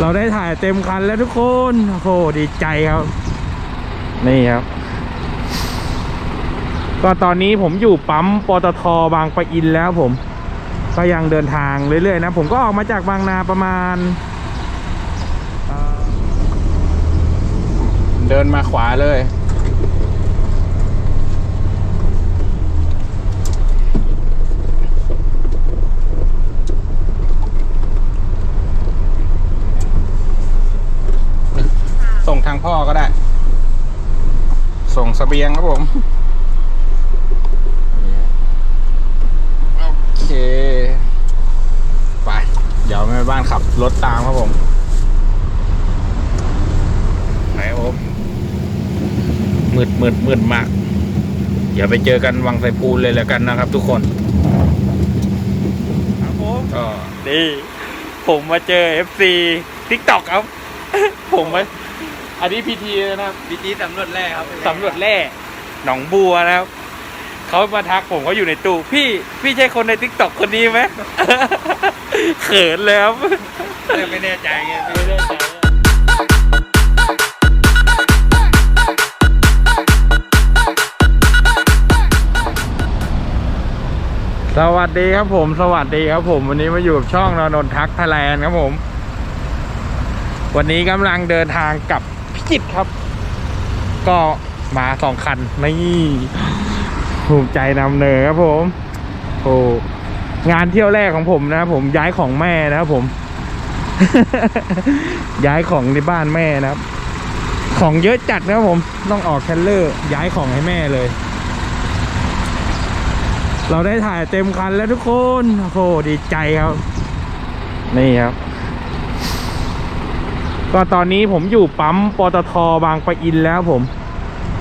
เราได้ถ่ายเต็มคันแล้วทุกคนโอ้โหดีใจครับ นี่ครับ ก็ตอนนี้ผมอยู่ปั๊มปตทบางปะอินแล้วผม ก็ยังเดินทางเรื่อยๆนะ ผมก็ออกมาจากบางนาประมาณเอ่อเดินมาขวาเลย ทางพ่อก็ได้ ส่งเสบียงครับผมโอเค ไป เดี๋ยวแม่บ้านขับรถตามครับผม ไหนครับผม มืดมืดมืดมากเดี๋ยวไปเจอกันวังไสพูนเลยแล้วกันนะครับ ทุกคนครับผมก็นี่ผมมาเจอ FC TikTok ครับ ผมมา อันนี้พีทีนะครับพีจีสำรวจแร่ครับสำรวจแร่หนองบัวนะครับเขามาทักผมเขาอยู่ในตู้พี่พี่ใช่คนใน TikTok คนนี้ไหม เขินเลยครับไม่แน่ใจไงไม่แน่ใจสวัสดีครับผม สวัสดีครับผม วันนี้มาอยู่กับช่องนนนทักไทยแลนด์ครับผม วันนี้กำลังเดินทางกลับพิ จิตครับ ก็มาสองคันนี่ภูมิใจนำเนอครับผมโอ้งานเที่ยวแรกของผมนะครับผมย้ายของแม่นะครับผม ย้ายของในบ้านแม่นะครับ ของเยอะจัดนะครับผมต้องออกแคลเลอร์ย้ายของให้แม่เลย เราได้ถ่ายเต็มคันแล้วทุกคนโอ้ดีใจครับ นี่ครับ ก็ตอนนี้ผมอยู่ปั๊มปตทบางปะอินแล้วผม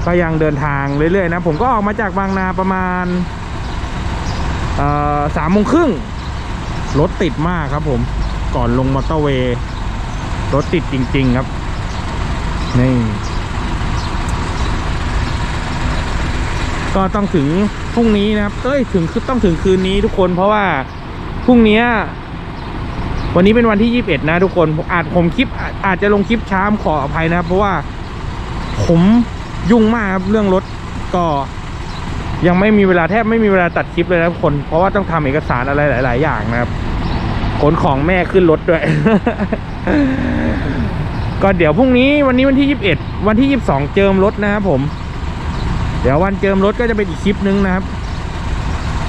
ก็ยังเดินทางเรื่อยๆนะ ผมก็ออกมาจากบางนาประมาณสามโมงครึ่งรถติดมากครับผมก่อนลงมอเตอร์เวย์รถติดจริง ๆครับ นี่ก็ต้องถึงพรุ่งนี้นะครับ เอ้ย ถึงคือต้องถึงคืนนี้ทุกคน เพราะว่าพรุ่งนี้ วันนี้เป็นวันที่ยี่สิบเอ็ดนะทุกคนผมอาจผมคลิปอาจจะลงคลิปช้าขออภัยนะครับ เพราะว่าผมยุ่งมากครับเรื่องรถก็ยังไม่มีเวลาแทบไม่มีเวลาตัดคลิปเลยนะทุกคน เพราะว่าต้องทำเอกสารอะไรหลาย ๆ อย่างนะครับขนของแม่ขึ้นรถด้วย ก็เดี๋ยวพรุ่งนี้วันนี้วันที่ยี่สิบเอ็ดวันที่ยี่สิบสองเจิมรถนะครับผม เดี๋ยววันเจิมรถก็จะเป็นอีกคลิปนึงนะครับ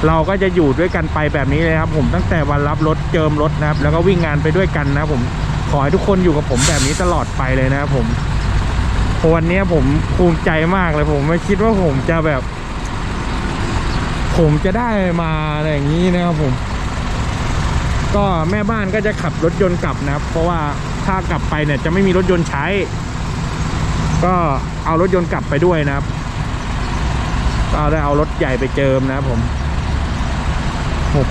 เราก็จะอยู่ด้วยกันไปแบบนี้เลยครับ ผมตั้งแต่วันรับรถเจิมรถนะครับ แล้วก็วิ่งงานไปด้วยกันนะผมขอให้ทุกคนอยู่กับผมแบบนี้ตลอดไปเลยนะครับผมวันนี้ผมภูมิใจมากเลยผมไม่คิดว่าผมจะแบบ ผมจะได้มาอะไรอย่างนี้นะครับผม ก็แม่บ้านก็จะขับรถยนต์กลับนะครับ เพราะว่าถ้ากลับไปเนี่ยจะไม่มีรถยนต์ใช้ ก็เอารถยนต์กลับไปด้วยนะครับก็ได้เอารถใหญ่ไปเจิมนะครับผม ผม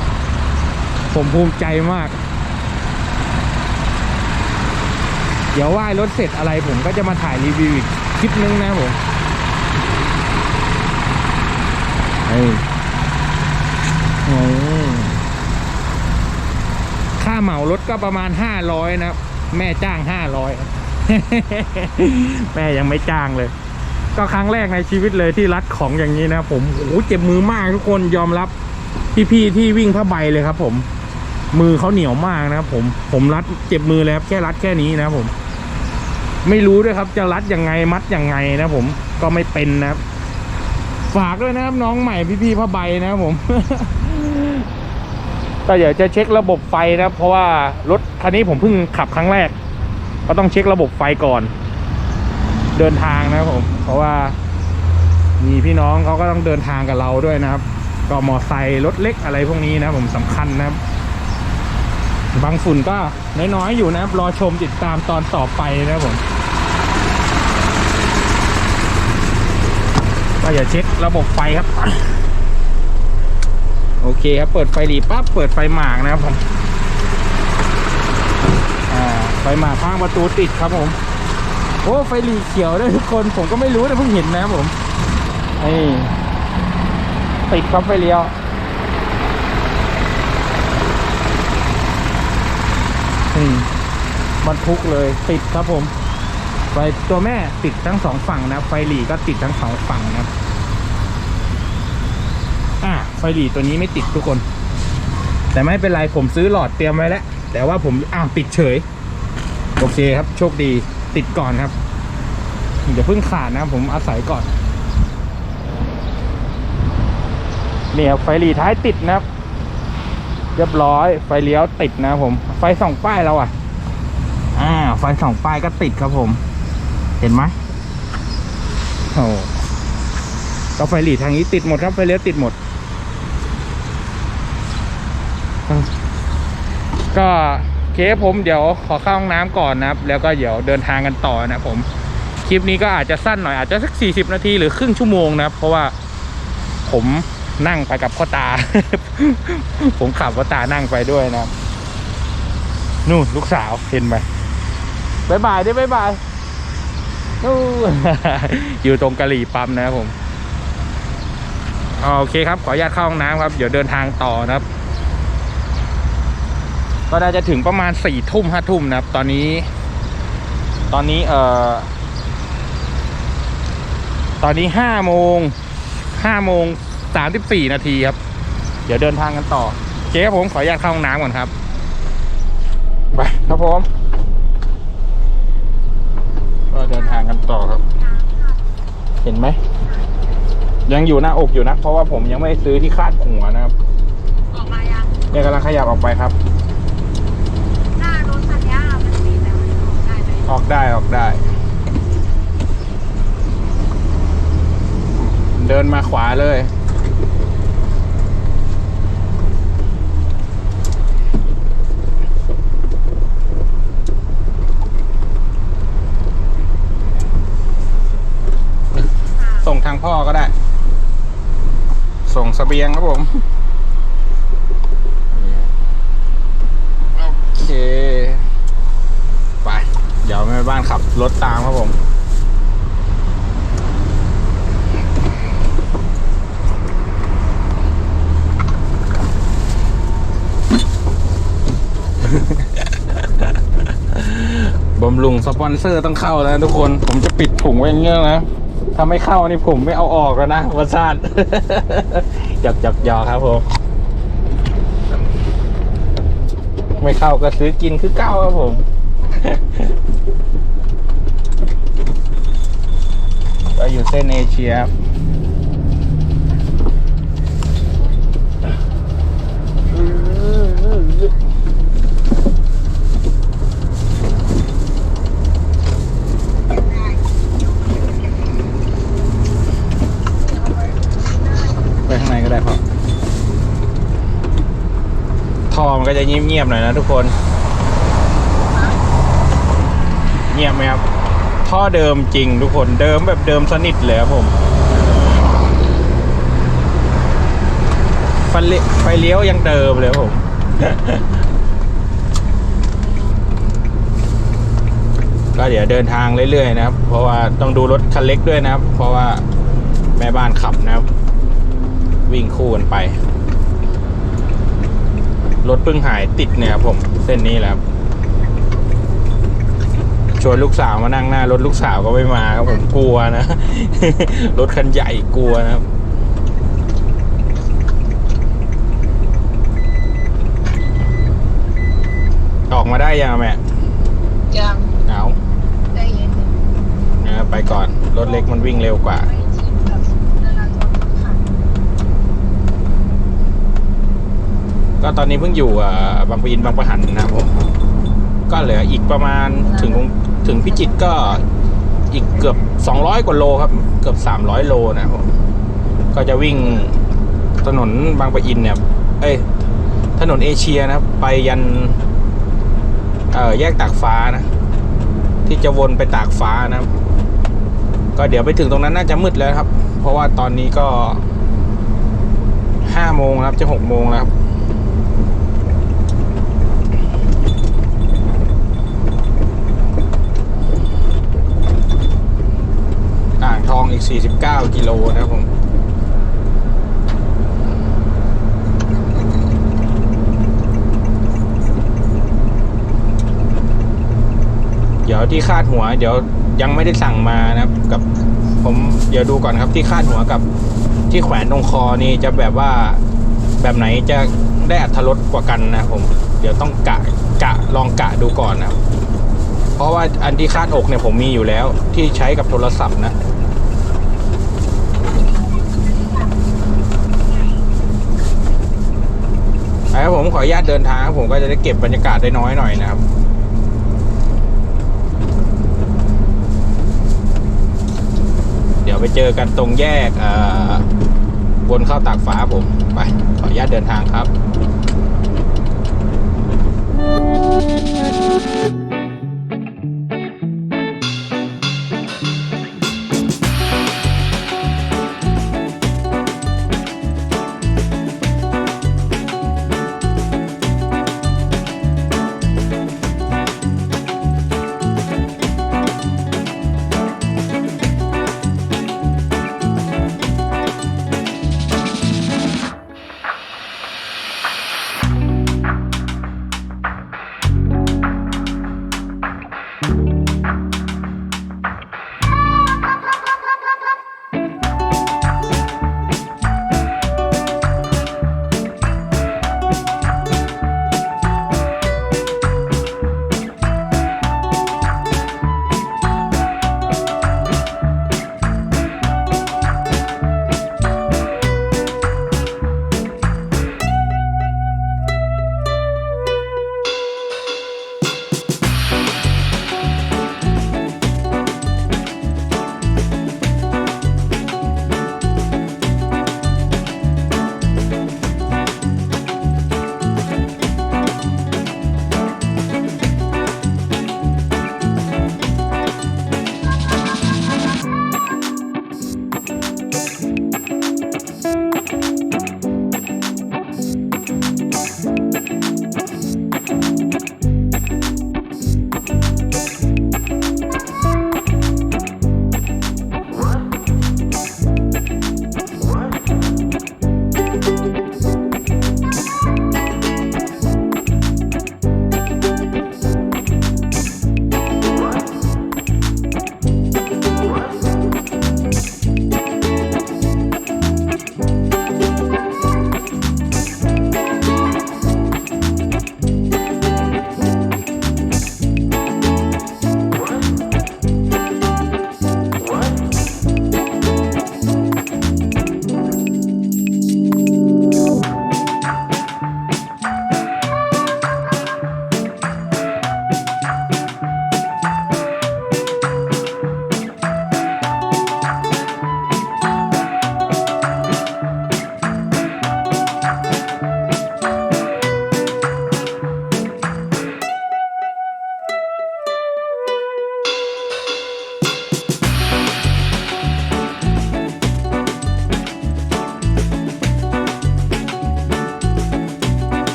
ผมภูมิใจมาก เดี๋ยวไหว้รถเสร็จอะไรผมก็จะมาถ่ายรีวิวอีกคลิปนึงนะผมเฮ้ยโอ้ค่าเหมารถก็ประมาณห้าร้อยนะแม่จ้างห้าร้อยแม่ยังไม่จ้างเลย ก็ครั้งแรกในชีวิตเลยที่รัดของอย่างนี้นะผมโอ้โหเจ็บมือมากทุกคนยอมรับ พี่ๆที่วิ่งผ้าใบเลยครับ ผมมือเขาเหนียวมากนะครับ ผมผมรัดเจ็บมือเลยครับแค่รัดแค่นี้นะครับผม ไม่รู้ด้วยครับ จะรัดยังไงมัดยังไงนะผมก็ไม่เป็นนะครับ ฝากด้วยนะครับน้องใหม่พี่ๆผ้าใบนะครับผมก็เดี๋ยวจะเช็คระบบไฟนะเพราะว่ารถคันนี้ผมเพิ่งขับครั้งแรก ก็ต้องเช็คระบบไฟก่อน เดินทางนะครับผม เพราะว่ามีพี่น้องเขาก็ต้องเดินทางกับเราด้วยนะครับ ก็มอไซค์รถเล็กอะไรพวกนี้นะผมสำคัญนะครับ บางฝุ่นก็น้อยๆอยู่นะครับ รอชมติดตามตอนต่อไปนะผมก็อย่าเช็คระบบไฟครับ โอเคครับ เปิดไฟหลีปั๊บเปิดไฟหมากนะครับผมไฟหมากข้างประตูติดครับผม โอ้ไฟหลีเขียวด้วยทุกคนผมก็ไม่รู้นะเพิ่งเห็นนะครับผมนี่ ติดครับไฟเลี้ยวนี่บรรทุกเลยติดครับผม ไฟตัวแม่ติดทั้งสองฝั่งนะ ไฟหลีก็ติดทั้งสองฝั่งนะอ่าไฟหลีตัวนี้ไม่ติดทุกคน แต่ไม่เป็นไรผมซื้อหลอดเตรียมไว้แล้ว แต่ว่าผมอ้าวติดเฉย โอเคครับ โชคดีติดก่อนครับอย่าเพิ่งขาดนะผมอาศัยก่อนเนี่ยครับไฟหลีท้ายติดนะครับ เรียบร้อยไฟเลี้ยวติดนะผม ไฟส่องป้ายเราอะ อ่า ไฟส่องป้ายก็ติดครับผม เห็นไหมโอ้ก็ไฟหลีทางนี้ติดหมดครับไฟเลี้ยวติดหมด ก็โอเคครับผมเดี๋ยวขอเข้าห้องน้ำก่อนนะครับ แล้วก็เดี๋ยวเดินทางกันต่อนะผม คลิปนี้ก็อาจจะสั้นหน่อยอาจจะสักสี่สิบนาทีหรือครึ่งชั่วโมงนะครับ เพราะว่าผม นั่งไปกับพ่อตา ผมขับพ่อตานั่งไปด้วยนะครับนู่นลูกสาวเห็นไหมบายบายได้บายบายนู่นอยู่ตรงกะหรี่ปั๊มนะครับผมโอเคครับ ขออนุญาตเข้าห้องน้ำครับ เดี๋ยวเดินทางต่อนะครับ ก็น่าจะถึงประมาณสี่ทุ่มห้าทุ่มนะครับ ตอนนี้ ตอนนี้เอ่อ ตอนนี้ห้าโมงห้าโมง สามสิบสี่นาทีครับ เดี๋ยวเดินทางกันต่อโอเคครับผมขออนุญาตเข้าห้องน้ำก่อนครับ ไปครับผม ก็เดินทางกันต่อครับ เห็นไหม ยังอยู่หน้าอกอยู่นะ เพราะว่าผมยังไม่ได้ซื้อที่คาดหัวนะครับ ออกมายังเนี่ยกำลังขยับออกไปครับ หน้ารถคันนี้มันมีแต่มันออกได้ไหมออกได้ออกได้ เดินมาขวาเลย ทางพ่อก็ได้ ส่งสเสบียงครับผมโอเคไป เดี๋ยวแม่บ้านขับรถตามครับผมบำรุงสปอนเซอร์ต้องเข้าแล้วทุกคน ผมจะปิดถุงไว้อย่างเงี้ยนะ ถ้าไม่เข้านี่ผมไม่เอาออกแล้วนะวัชาติหยอกหยอกหยอกครับผมไม่เข้าก็ซื้อกินคือเก้าครับผมก็อยู่เส้นเอเชียครับไป ข้างในก็ได้ครับท่อมันก็จะเงียบๆหน่อยนะทุกคน เงียบไหมครับ ท่อเดิมจริงทุกคนเดิมแบบเดิมสนิทเลยครับผมไฟเลี้ยไฟเลี้ยวยังเดิมเลยครับผมก็เดี๋ยวเดินทางเรื่อยๆนะครับ เพราะว่าต้องดูรถคันเล็กด้วยนะครับ เพราะว่าแม่บ้านขับนะครับ วิ่งคู่กันไป รถเพิ่งหายติดเนี่ยครับผมเส้นนี้แหละครับชวนลูกสาวมานั่งหน้ารถลูกสาวก็ไม่มาครับผมกลัวนะ รถคันใหญ่กลัวนะครับออกมาได้ยังอะแม่ ยัง เอาได้ยินเออไปก่อน รถเล็กมันวิ่งเร็วกว่า ไม่ชินกับจราจรขัน ก็ตอนนี้เพิ่งอยู่บางปะอินบางปะหันนะครับผมก็เหลืออีกประมาณถึงถึงพิจิตก็อีกเกือบ 200 กว่าโลครับ เกือบ 300 โลนะครับผมก็จะวิ่งถนนบางปะอินเนี่ยเอ้ยถนนเอเชียนะครับ ไปยันเอ่อแยกตากฟ้านะ ที่จะวนไปตากฟ้านะครับ ก็เดี๋ยวไปถึงตรงนั้นน่าจะมืดแล้วครับ เพราะว่าตอนนี้ก็ห้าโมงครับจะหกโมงแล้วครับ อ่างทองอีก 49 กิโลนะครับผมเดี๋ยวที่คาดหัว เดี๋ยวยังไม่ได้สั่งมานะครับ กับผมเดี๋ยวดูก่อนครับที่คาดหัวกับที่แขวนตรงคอนี่จะแบบว่าแบบไหนจะได้อัตรสกว่ากันนะผม เดี๋ยวต้องกะกะลองกะดูก่อนนะเพราะว่าอันที่คาดอกเนี่ยผมมีอยู่แล้วที่ใช้กับโทรศัพท์นะ ครับผมขออนุญาตเดินทางครับผมก็จะได้เก็บบรรยากาศได้น้อยหน่อยนะครับเดี๋ยวไปเจอกันตรงแยกบนเข้าตากฟ้าผมไปขออนุญาตเดินทางครับ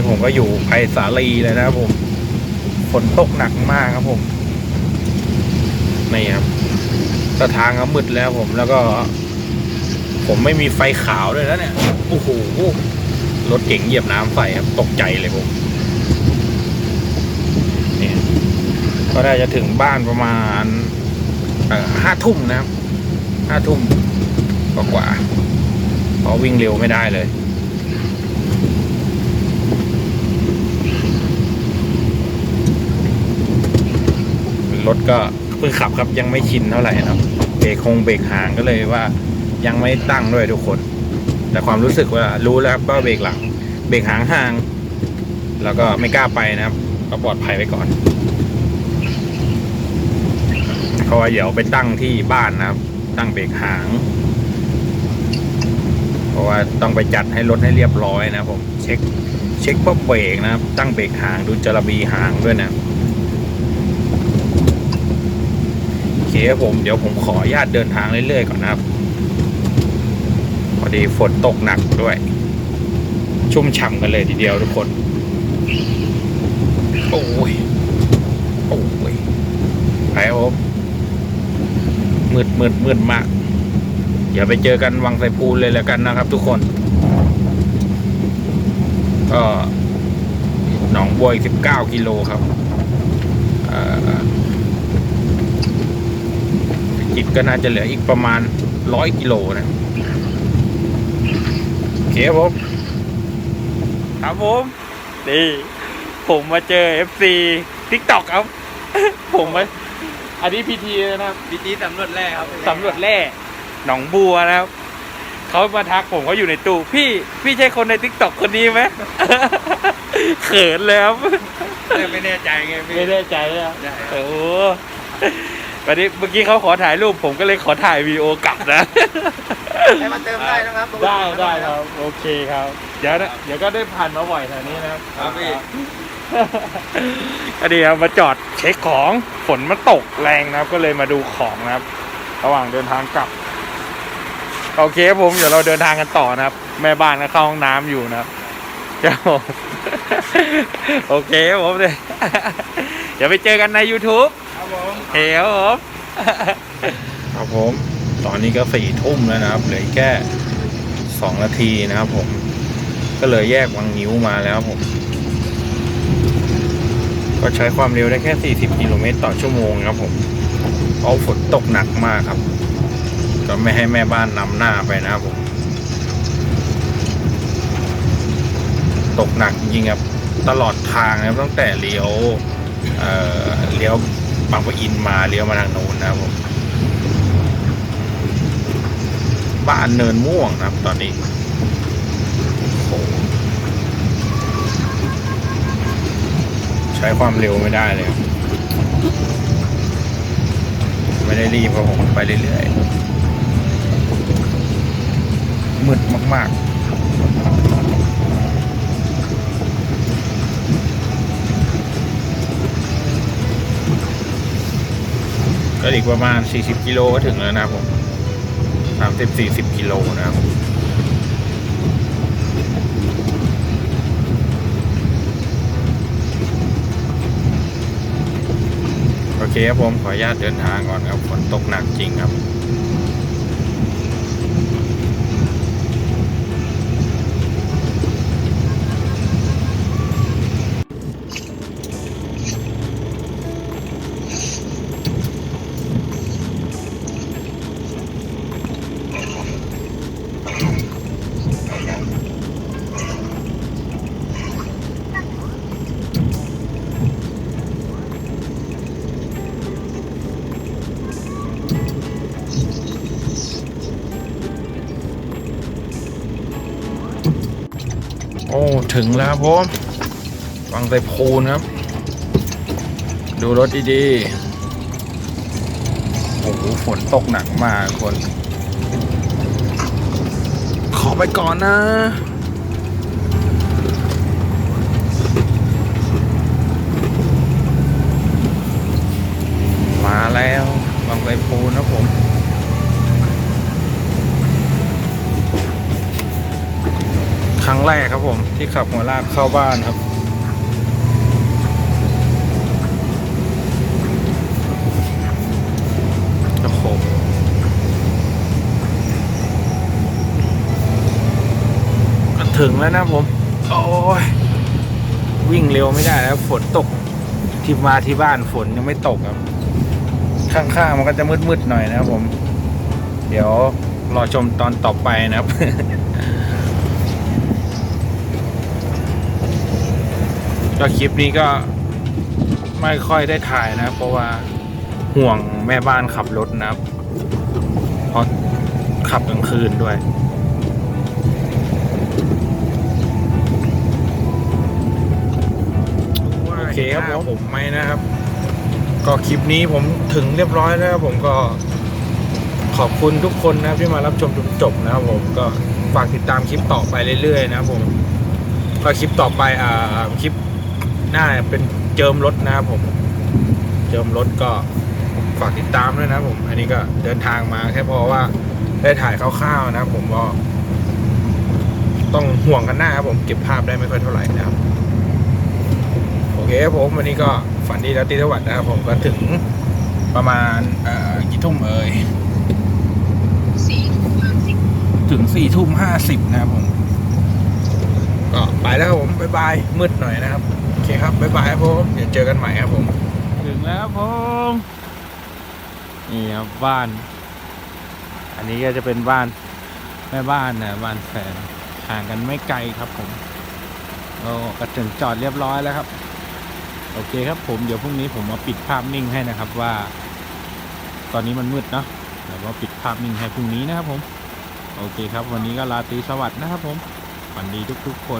นี้ผมก็อยู่ไผ่สาลีเลยนะครับผมฝนตกหนักมากครับผมนี่ครับสทางก็มืดแล้วผมแล้วก็ ผมไม่มีไฟขาวด้วยนะเนี่ยโอ้โหรถเก๋งเหยียบน้ำใส่ครับตกใจเลยผมเนี่ก็ได้จะถึงบ้านประมาณห้าทุ่มนะครับห้าทุ่มกว่าๆเพราะวิ่งเร็วไม่ได้เลย รถก็เพิ่งขับครับยังไม่ชินเท่าไหร่นะครับเบรกคงเบรกห่างก็เลยว่า ยังไม่ตั้งด้วยทุกคน แต่ความรู้สึกว่ารู้แล้วครับว่าเบรกหลัง เบรกหางห่าง แล้วก็ไม่กล้าไปนะครับ ก็ปลอดภัยไว้ก่อนเพราะว่าเดี๋ยวไปตั้งที่บ้านนะครับ ตั้งเบรกหางเพราะว่าต้องไปจัดให้รถให้เรียบร้อยนะผมเช็คเช็คพวกเบรกนะครับ ตั้งเบรกหางดูจระบีหางด้วยนะ โอ เคครับผมเดี๋ยวผมขออนุญาตเดินทางเรื่อยๆก่อนนะครับพอดีฝนตกหนักด้วย ชุ่มฉ่ำกันเลยทีเดียวทุกคน โอ้ยโอ้ยไปครับผมมืดมืดมืดมากเดี๋ยวไปเจอกันวังไซพูนเลยแล้วกันนะครับ ทุกคนก็หนองบัวอีกสิบเก้ากิโลครับ เอ่อจิตก็น่าจะเหลืออีกประมาณร้อยกิโลนะโอเคครับผม ครับผมนี่ผมมาเจอ FC TikTok ครับ ผมมาอันนี้พีทีนะครับพีจีสำรวจแร่ครับสำรวจแร่หนองบัวนะครับเขามาทักผมเขาอยู่ในตู้พี่พี่ใช่คนใน TikTok คนนี้ไหมเขินเลยครับเลยไม่แน่ใจไงพี่ไม่แน่ใจเลยครับได้โอ้โห วันนี้เมื่อกี้เขาขอถ่ายรูปผมก็เลยขอถ่ายวีดีโอกลับนะ ให้มาเติมได้นะครับได้ได้ครับ โอเคครับ เดี๋ยวนะเดี๋ยวก็ได้ผ่านมาบ่อยแถวนี้นะครับครับพี่อันนี้ครับมาจอดเช็คของฝนมันตกแรงนะครับ ก็เลยมาดูของนะครับ ระหว่างเดินทางกลับ โอเคครับผมเดี๋ยวเราเดินทางกันต่อนะครับ แม่บ้านก็เข้าห้องน้ำอยู่นะครับเจ้าโอเคครับผมเลยเดี๋ยวไปเจอกันใน YouTube ครับ ผมเฮ้ครับผมครับผมตอนนี้ก็สี่ทุ่มแล้วนะครับ เหลือแค่สองนาทีนะครับผม ก็เลยแยกวังนิ้วมาแล้วผม ก็ใช้ความเร็วได้แค่ 40 กิโลเมตรต่อชั่วโมงครับผมเพราะฝนตกหนักมากครับ ก็ไม่ให้แม่บ้านนำหน้าไปนะครับผม ตกหนักจริงครับ ตลอดทางนะครับตั้งแต่เลี้ยวเออเลี้ยว บางปะอินมาเลี้ยวมาทางโน้นนะครับผมบ้านเนินม่วงนะครับ ตอนนี้โอ้ใช้ความเร็วไม่ได้เลย ไม่ได้รีบครับผมไปเรื่อยๆมืดมาก ๆ ก็อีกประมาณ 40 กิโลก็ถึงแล้วนะครับผมสามสิบสี่สิบกิโลนะครับโอเคครับผมขออนุญาตเดินทางก่อนครับฝนตกหนักจริงครับ ถึงแล้วครับผมวังไซพูนครับ ดูรถดีๆโอ้โหฝนตกหนักมากคน ขอไปก่อนนะมาแล้ววังไซพูนนะผม รั้งแรกครับผม ที่ขับหัวลากเข้าบ้านครับ โอ้โหก็ถึงแล้วนะผม โอ้ย วิ่งเร็วไม่ได้แล้วฝนตกที่มาที่บ้านฝนยังไม่ตกครับ ข้างๆมันก็จะมืดๆหน่อยนะครับผม เดี๋ยวรอชมตอนต่อไปนะครับ ก็คลิปนี้ก็ไม่ค่อยได้ถ่ายนะเพราะว่าห่วงแม่บ้านขับรถนะครับเพราะขับกลางคืนด้วย โอเคครับผมไม่นะครับ ก็คลิปนี้ผมถึงเรียบร้อยแล้วผมก็ขอบคุณทุกคนนะที่มารับชมจนจบนะครับผมก็ฝากติดตามคลิปต่อไปเรื่อยๆ นะครับผมก็คลิปต่อไปอ่าคลิป หน้าเป็นเจิมรถนะครับผม เจิมรถก็ฝากติดตามด้วยนะครับผม อันนี้ก็เดินทางมาแค่เพราะว่าได้ถ่ายคร่าวๆนะครับผมก็ต้องห่วงกันหน้าครับผมเก็บภาพได้ไม่ค่อยเท่าไหร่นะครับ โอเคครับผมวันนี้ก็ฝันดีแล้วตีสวัสดิ์นะครับผมก็ถึงประมาณเอ่อกี่ทุ่มเอ่ยสี่ห้าสิบถึงสี่ทุ่มห้าสิบนะครับผม ก็ไปแล้วครับผม บ๊ายบาย มืดหน่อยนะครับโอ เคครับ บ๊ายบายครับผม เดี๋ยวเจอกันใหม่ครับผม ถึงแล้วผม นี่ครับบ้าน อันนี้ก็จะเป็นบ้านแม่บ้านนะบ้านแฟนห่างกันไม่ไกลครับผมเราก็ถึงจอดเรียบร้อยแล้วครับ โอเคครับผมเดี๋ยวพรุ่งนี้ผมมาปิดภาพนิ่งให้นะครับว่า ตอนนี้มันมืดเนาะเดี๋ยวมาปิดภาพนิ่งให้พรุ่งนี้นะครับผม โอเคครับ วันนี้ก็ลาตรีสวัสดิ์นะครับผมฝันดีทุกๆคน